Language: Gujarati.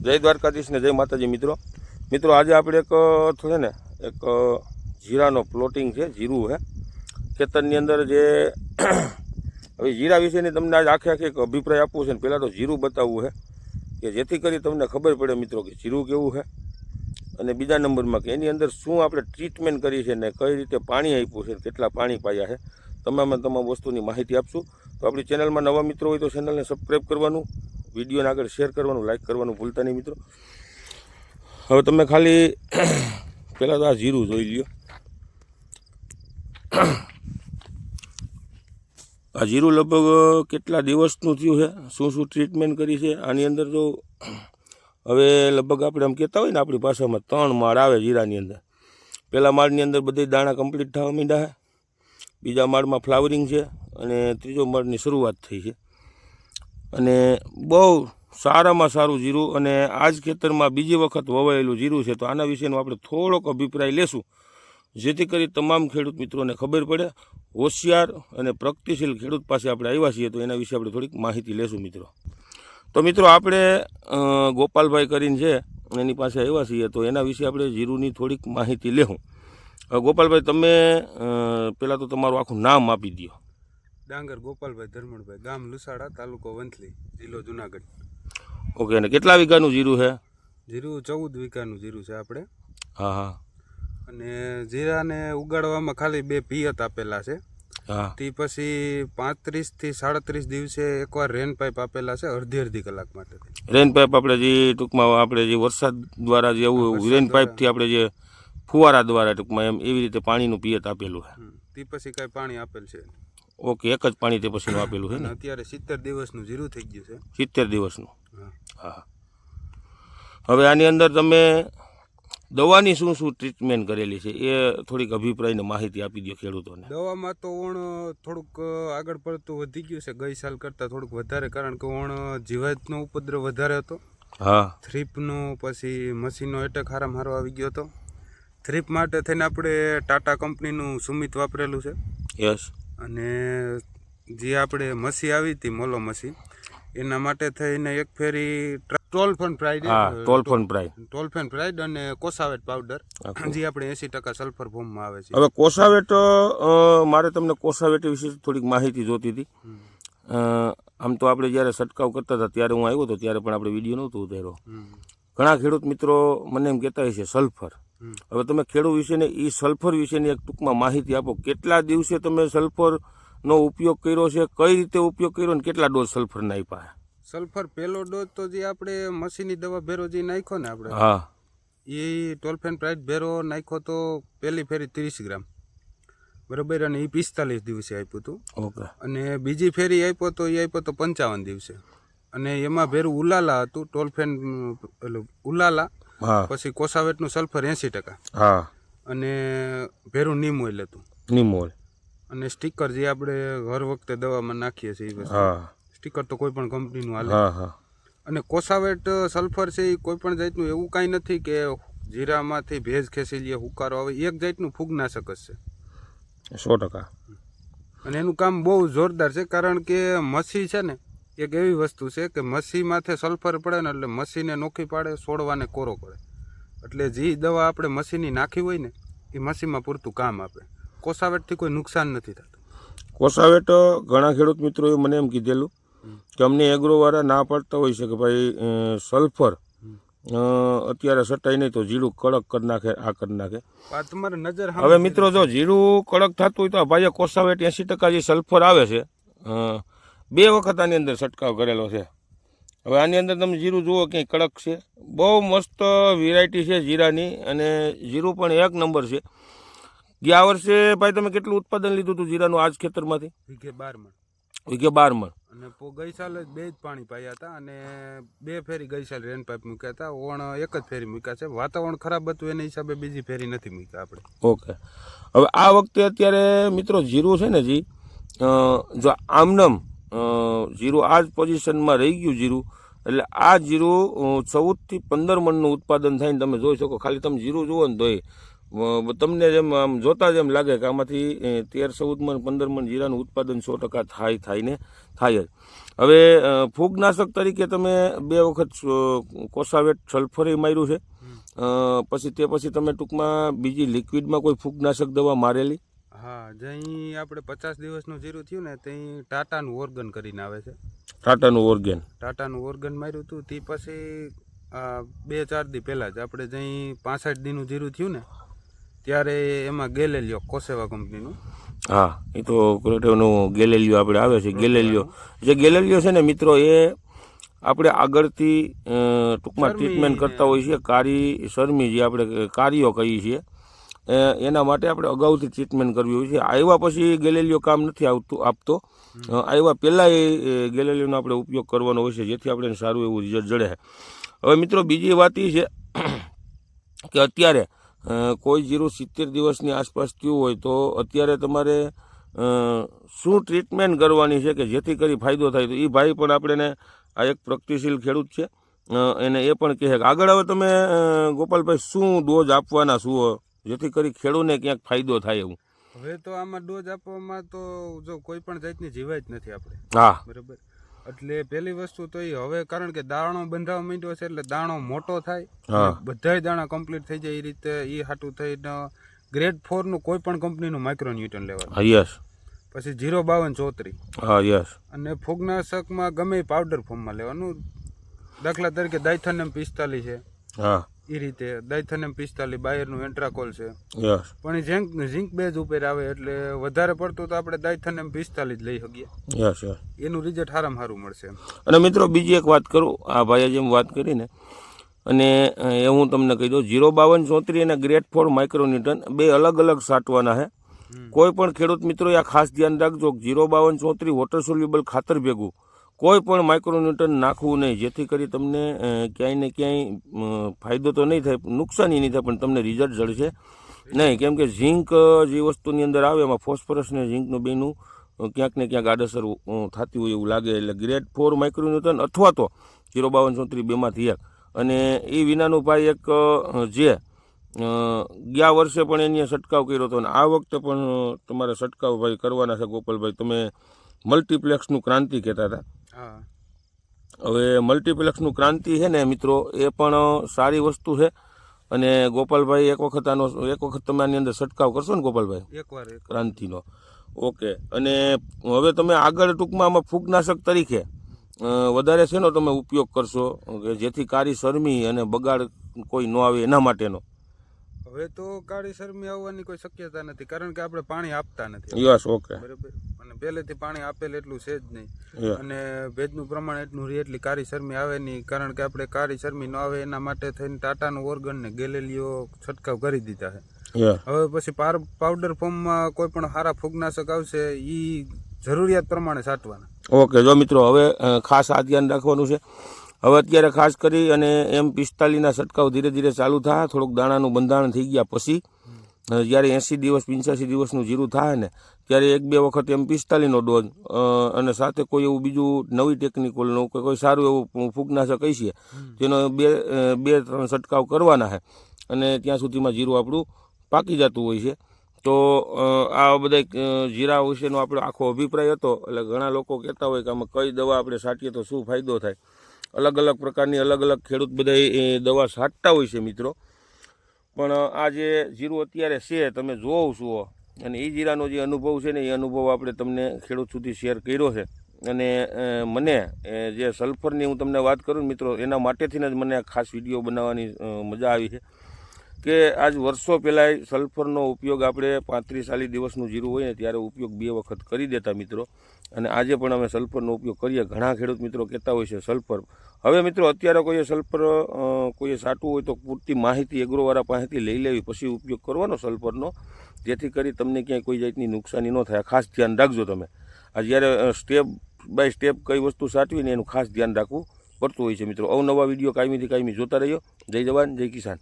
જય દ્વારકાધીશ ને જય માતાજી. મિત્રો મિત્રો, આજે આપણે એક છે ને, એક જીરાનો પ્લોટિંગ છે, જીરું છે ખેતરની અંદર જે, હવે જીરા વિશેની તમને આજે આખે આખી એક અભિપ્રાય આપવું છે ને પહેલાં તો જીરું બતાવવું છે કે જેથી કરી તમને ખબર પડે મિત્રો કે જીરું કેવું છે અને બીજા નંબરમાં કે એની અંદર શું આપણે ટ્રીટમેન્ટ કરી છે ને કઈ રીતે પાણી આપ્યું છે કેટલા પાણી પાયા છે તમામે તમામ વસ્તુની માહિતી આપશું. તો આપણી ચેનલમાં નવા મિત્રો હોય તો ચેનલને સબસ્ક્રાઈબ કરવાનું. વિડીયોને આગળ શેર કરવાનું લાઈક કરવાનું ભૂલતા નહીં મિત્રો. હવે તમે ખાલી પહેલાં તો આ જીરું જોઈ લ્યો. આ જીરું લગભગ કેટલા દિવસનું થયું છે? શું શું ટ્રીટમેન્ટ કરી છે? આની અંદર જો હવે લગભગ આપણે આમ કહેતા હોય ને, આપણી ભાષામાં ત્રણ માળ આવે જીરાની અંદર. પહેલા માળની અંદર બધી દાણા કમ્પ્લીટ થવા માંડ્યા છે. બીજા માળમાં ફ્લાવરિંગ છે અને ત્રીજો માળની શરૂઆત થઈ છે. અને બહુ સારામાં સારું જીરું અને આ જ ખેતરમાં બીજી વખત વવાયેલું જીરું છે, તો આના વિશેનો આપણે થોડોક અભિપ્રાય લેશું. જેથી કરી તમામ ખેડૂત મિત્રોને ખબર પડે, હોશિયાર અને પ્રગતિશીલ ખેડૂત પાસે આપણે આવ્યા છીએ, તો એના વિશે આપણે થોડીક માહિતી લેશું મિત્રો. તો મિત્રો આપણે ગોપાલભાઈ કરીને છે, એની પાસે આવ્યા છીએ, તો એના વિશે આપણે જીરુની થોડીક માહિતી લેવું ગોપાલભાઈ, તમે પહેલાં તો તમારું આખું નામ આપી દો ડાંગર ગોપાલભાઈ ધર્મણભાઈ ગામ લુસાડા તાલુકો વંથલી જિલ્લો જુનાગઢ. ઓકે અને કેટલા વીઘાનું જીરું છે? જીરું ચૌદ વીઘાનું જીરું છે આપણે. હા હા. અને જીરાને ઉગાડવામાં ખાલી બે પિયત આપેલા છે. હા. તે પછી પાંત્રીસથી સાડત્રીસ દિવસે એકવાર રેન પાઇપ આપેલા છે અડધી અડધી કલાક માટે રેન પાઇપ આપણે જે ટૂંકમાં આપણે જે વરસાદ દ્વારા જે એવું રેન પાઇપથી આપણે જે ફુવારા દ્વારા ટૂંકમાં એમ એવી રીતે પાણીનું પિયત આપેલું છે. તે પછી કાંઈ પાણી આપેલ છે. ઓકે એક જ પાણી તે પછીનું આપેલું છે ને? અત્યારે સિત્તેર દિવસનું જીરું થઈ ગયું છે. સિત્તેર દિવસનું? હા. હા હવે આની અંદર તમે દવાની શું શું ટ્રીટમેન્ટ કરેલી છે? એ થોડીક અભિપ્રાયને માહિતી આપી દો ખેડૂતોને. દવામાં તો ઓણ થોડુંક આગળ પડતું વધી ગયું છે. ગઈ સાલ કરતાં થોડુંક વધારે કારણ કે ઓણ જીવાતનો ઉપદ્રવ વધારે હતો. હા. થ્રીપનો પછી મશીનનો એટેક હારામ હારો આવી ગયો હતો. થ્રીપ માટે થઈને આપણે ટાટા કંપનીનું સુમિત વાપરેલું છે. યસ અને જે આપણે મસી આવી હતી મોલો મસી એના માટે થઈને એક ફેરી ટોલફન ફ્રાઈડ હા ફ્રાઈડ ટોલ ટોલફેન ફ્રાઈડ અને કોસાવેટ પાવડર. જે આપણે એંસી ટકા સલ્ફર ફોર્મમાં આવે છે. હવે કોસાવેટ મારે તમને કોસાવેટ વિશે થોડીક માહિતી જોતી હતી. આમ તો આપણે જ્યારે છંટકાવ કરતા હતા ત્યારે હું આવ્યો હતો ત્યારે પણ આપણે વીડિયો નહોતો ઉતાર્યો. ઘણા ખેડૂત મિત્રો મને એમ કહેતા હોય છે સલ્ફર. હવે તમે ખેડૂત વિશેને એ સલ્ફર વિશેની એક ટૂંકમાં માહિતી આપો. કેટલા દિવસે તમે સલ્ફરનો ઉપયોગ કર્યો છે? કઈ રીતે ઉપયોગ કર્યો ને કેટલા ડોઝ સલ્ફર નાખ્યા સલ્ફર પહેલો ડોઝ તો જે આપણે મશીની દવા ભેરો જે નાખ્યો ને આપણે હા. એ ટોલફેન પ્રાઇટ ભેરો નાખ્યો તો પહેલી ફેરી ત્રીસ ગ્રામ. બરાબર અને એ પિસ્તાલીસ દિવસે આપ્યું હતું. ઓકે. અને બીજી ફેરી આપ્યો તો એ આપ્યો તો પંચાવન દિવસે. અને એમાં ભેરું ઉલાલા હતું ટોલફેન એટલે ઉલાલા. પછી કોસાવેટનું સલ્ફર એંસી ટકા. હા. અને ભેરું નીમ ઓઇલ હતું. નિમોલ. અને સ્ટીકર જે આપણે હર વખતે દવામાં નાખીએ છીએ હા. સ્ટીકર તો કોઈ પણ કંપનીનું હાલે. હા હા. અને કોસાવેટ સલ્ફર છે એ કોઈ પણ જાતનું એવું કાંઈ નથી કે જીરામાંથી ભેજ ખેંચી લે હુકારો આવે. એક જાતનું ફૂગનાશક જ છે. સો ટકા. અને એનું કામ બહુ જોરદાર છે કારણ કે મસી છે ને એક એવી વસ્તુ છે કે મસી માથે સલ્ફર પડે ને એટલે મસીને નોખી પાડે છોડવાને કોરો કરે એટલે જે દવા આપણે મસીની નાખી હોય ને એ મસીમાં પૂરતું કામ આપે. કોસાવેટથી કોઈ નુકસાન નથી થતું. કોસાવેટ ઘણા ખેડૂત મિત્રોએ મને એમ કીધેલું કે અમને એગ્રોવાળા ના પાડતા હોય છે કે ભાઈ સલ્ફર અત્યારે સટાઈ નહીં તો જીરું કડક કરી નાખે આ કરી નાખે. તમારી તમારે નજર હવે મિત્રો જો જીરું કડક થતું હોય તો ભાઈ કોસાવેટ એંસી ટકા જે સલ્ફર આવે છે બે વખત આની અંદર છંટકાવ કરેલો છે. હવે આની અંદર તમે જીરું જુઓ ક્યાંય કડક છે. બહુ મસ્ત વેરાયટી છે જીરાની અને જીરું પણ એક નંબર છે. ગયા વર્ષે ભાઈ તમે કેટલું ઉત્પાદન લીધું હતું જીરાનું આજ ખેતરમાંથી? વીઘે બાર મણ. વીઘે બાર મણ. અને ગઈ સાલ જ બે જ પાણી પાયા હતા અને બે ફેરી ગઈ સાલ રેન પાઇપ મૂક્યા હતા. ઓણ એક જ ફેરી મૂક્યા છે. વાતાવરણ ખરાબ હતું એના હિસાબે બીજી ફેરી નથી મૂક્યા આપણે. ઓકે હવે આ વખતે અત્યારે મિત્રો જીરું છે ને જી જો આમનમ જીરું આ જ પોઝિશનમાં રહી ગયું જીરું. એટલે આ જીરું ચૌદથી પંદર મણનું ઉત્પાદન થાય ને તમે જોઈ શકો ખાલી તમે જીરું જુઓ ને તોય. તમને જેમ આમ જોતા જ એમ લાગે કે આમાંથી તેર ચૌદ મણ પંદર મણ જીરાનું ઉત્પાદન સો ટકા થાય થાય ને થાય જ. હવે ફૂગનાશક તરીકે તમે બે વખત કોસાવેટ સલ્ફરે માર્યું છે. પછી તે પછી તમે ટૂંકમાં બીજી લિક્વિડમાં કોઈ ફૂગનાશક દવા મારેલી? હા જઈ આપણે પચાસ દિવસનું જીરું થયું ને ત્યાં ટાટાનું ઓર્ગન કરીને આવે છે. ટાટાનું ઓર્ગેન? ટાટાનું ઓર્ગન માર્યું હતું તે પછી બે ચાર દી પહેલાં જ આપણે જઈ પાસઠ દીનું જીરું થયું ને ત્યારે એમાં ગેલેલિયો કોસેવા કંપનીનું. હા એ તો ક્રોટેવનું ગેલેલિયો આપણે આવે છે ગેલેલિયો. જે ગેલેલિયો છે ને મિત્રો એ આપણે આગળથી ટૂંકમાં ટ્રીટમેન્ટ કરતા હોઈએ છીએ કારી શરમી જે આપણે કારીઓ કહીએ છીએ એના માટે આપણે અગાઉથી ટ્રીટમેન્ટ કરવી હોય છે. આવ્યા પછી ગેલેલિયો કામ નથી આવતું આપતો. આવ્યા પહેલાં એ ગેલેલિયોનો આપણે ઉપયોગ કરવાનો હોય છે જેથી આપણે સારું એવું રિઝલ્ટ જડે. હવે મિત્રો બીજી વાત એ છે કે અત્યારે કોઈ જીરું સિત્તેર દિવસની આસપાસ થયું હોય તો અત્યારે તમારે શું ટ્રીટમેન્ટ કરવાની છે કે જેથી કરી ફાયદો થાય? તો એ ભાઈ પણ આપણે આ એક પ્રગતિશીલ ખેડૂત છે. એને એ પણ કહે કે આગળ હવે તમે ગોપાલભાઈ શું ડોઝ આપવાના શું જેથી કરી ખેડૂતને ક્યાંક ફાયદો થાય એવું. હવે તો આમાં ડોઝ આપવામાં તો જો કોઈ પણ જાતની જીવાય જ નથી આપણે. હા. બરાબર? એટલે પહેલી વસ્તુ તો એ હવે કારણ કે દાણો બંધાવા માંડ્યો છે એટલે દાણો મોટો થાય. હા. બધાય દાણા કમ્પ્લીટ થઈ જાય એ રીતે એ હાટું થઈને ગ્રેડ ફોરનું કોઈ પણ કંપનીનું માઇક્રો ન્યૂટન લેવાનું. યસ પછી જીરો બાવન ચોત્રી હા યસ અને ફૂગનાશકમાં ગમે પાવડર ફોર્મમાં લેવાનું. દાખલા તરીકે દાયથાનેમ પિસ્તાલીસ છે. હા. એ રીતે દાયથાનેમ પિસ્તાલીસ બાયરનું એન્ટ્રાકોલ છે. પણ ઝિંક ઝિંક બેઝ ઉપર આવે એટલે વધારે પડતું તો આપણે દાયથાનેમ પિસ્તાલીસ જ લઈ શકીએ. એનું રિઝલ્ટ સારામાં સારું મળશે. અને મિત્રો બીજી એક વાત કરું આ ભાઈએ જેમ વાત કરીને અને એ હું તમને કહી દઉં જીરો બાવન ચોત્રીસ અને ગ્રેટ ફોર માઇક્રોન્યુટન બે અલગ અલગ સાટવાના છે કોઈ પણ ખેડૂત મિત્રો આ ખાસ ધ્યાન રાખજો જીરો બાવન ચોત્રીસ વોટર સોલ્યુબલ ખાતર ભેગું. કોઈ પણ માઇક્રોન્યુટન નાખવું નહીં, જેથી કરી તમને ક્યાંય ને ક્યાંય ફાયદો તો નહીં થાય, નુકસાની નહીં થાય, પણ તમને રિઝલ્ટ જળશે. નહીં, કેમ કે ઝીંક જે વસ્તુની અંદર આવે, એમાં ફોસ્ફરસ ને ઝીંકનું બેનું ક્યાંક ને ક્યાંક આડઅસર થતી હોય એવું લાગે, એટલે ગ્રેડ ફોર માઇક્રોન્યુટન અથવા તો જીરો બાવન ચોત્રીસ બેમાંથી એક. અને એ વિનાનું ભાઈ એક જે ગયા વર્ષે પણ એની છંટકાવ કર્યો હતો, અને આ વખતે પણ તમારે છંટકાવ ભાઈ કરવાના છે, ગોપાલભાઈ. તમે મલ્ટીપ્લેક્સનું ક્રાંતિ કહેતા હતા. હવે મલ્ટીપ્લેક્સનું ક્રાંતિ છે ને મિત્રો એ પણ સારી વસ્તુ છે. અને ગોપાલભાઈ એક વખત આનો એક વખત તમે આની અંદર છંટકાવ કરશો ને ગોપાલભાઈ? એકવાર એક ક્રાંતિનો. ઓકે. અને હવે તમે આગળ ટૂંકમાં આમાં ફૂગનાશક તરીકે વધારે શેનો તમે ઉપયોગ કરશો? કે જેથી કારી શરમી અને બગાડ કોઈ ન આવે એના માટેનો? હવે તો કાળી શરમી આવવાની કોઈ શક્યતા નથી કારણ કે આપણે પાણી આપતા નથી. Yes okay. બરાબર? અને પહેલેથી પાણી આપેલ એટલું છે જ નહીં. અને ભેજનું પ્રમાણ એટલું રહે એટલી કાળી શરમી આવે નહીં કારણ કે આપણે કાળી શરમી ન આવે એના માટે થઈને ટાટાનું ઓર્ગન ને ગેલેલીઓ છંટકાવ કરી દીધા છે. હવે પછી પાર પાવડર ફોર્મમાં કોઈ પણ સારા ફૂગનાશક આવશે એ જરૂરિયાત પ્રમાણે છાંટવાના. ઓકે જો મિત્રો હવે ખાસ આ ધ્યાન રાખવાનું છે. હવે અત્યારે ખાસ કરી અને એમ પિસ્તાલીસના છંટકાવ ધીરે ધીરે ચાલુ થાય, થોડુંક દાણાનું બંધારણ થઈ ગયા પછી જ્યારે એંસી દિવસ, પંચ્યાસી દિવસનું જીરું થાય ને, ત્યારે એક બે વખત એમ પિસ્તાલીસનો ડોઝ અને સાથે કોઈ એવું બીજું નવી ટેકનિકલનું કે કોઈ સારું એવું ફૂગનાશક કહી છીએ તેનો બે બે, ત્રણ છંટકાવ કરવાના છે અને ત્યાં સુધીમાં જીરું આપણું પાકી જતું હોય છે. તો આ બધા જીરા વિશેનો આપણો આખો અભિપ્રાય હતો, એટલે ઘણા લોકો કહેતા હોય કે આમાં કઈ દવા આપણે છાંટીએ તો શું ફાયદો થાય? અલગ અલગ પ્રકારની અલગ અલગ ખેડૂત બધા દવા છાંટતા હોય છે મિત્રો. પણ આ જે જીરું અત્યારે છે, તમે જોવો છો, અને એ જીરાનો જે અનુભવ છે ને એ અનુભવ આપણે તમને ખેડૂત સુધી શેર કર્યો છે. અને મને જે સલ્ફરની હું તમને વાત કરું મિત્રો, એના માટેથી જ મને ખાસ વીડિયો બનાવવાની મજા આવી છે. કે આજ વર્ષો પહેલાં સલ્ફરનો ઉપયોગ આપણે પાંત્રીસ ચાલીસ દિવસનું જીરું હોય ને ત્યારે ઉપયોગ બે વખત કરી દેતા મિત્રો. અને આજે પણ અમે સલ્ફરનો ઉપયોગ કરીએ. ઘણા ખેડૂત મિત્રો કહેતા હોય છે સલ્ફર. હવે મિત્રો અત્યારે કોઈએ સલ્ફર કોઈએ સાટવું હોય તો પૂરતી માહિતી એગ્રોવાળા પાસેથી લઈ લેવી. પછી ઉપયોગ કરવાનો સલ્ફરનો. જેથી કરી તમને ક્યાંય કોઈ જાતની નુકસાની ન થાય. ખાસ ધ્યાન રાખજો તમે. આ જ્યારે સ્ટેપ બાય સ્ટેપ કઈ વસ્તુ સાચવી ને એનું ખાસ ધ્યાન રાખવું પડતું હોય છે મિત્રો. અવનવા વીડિયો કાયમીથી કાયમી જોતા રહ્યો જય જવાન, જય કિસાન.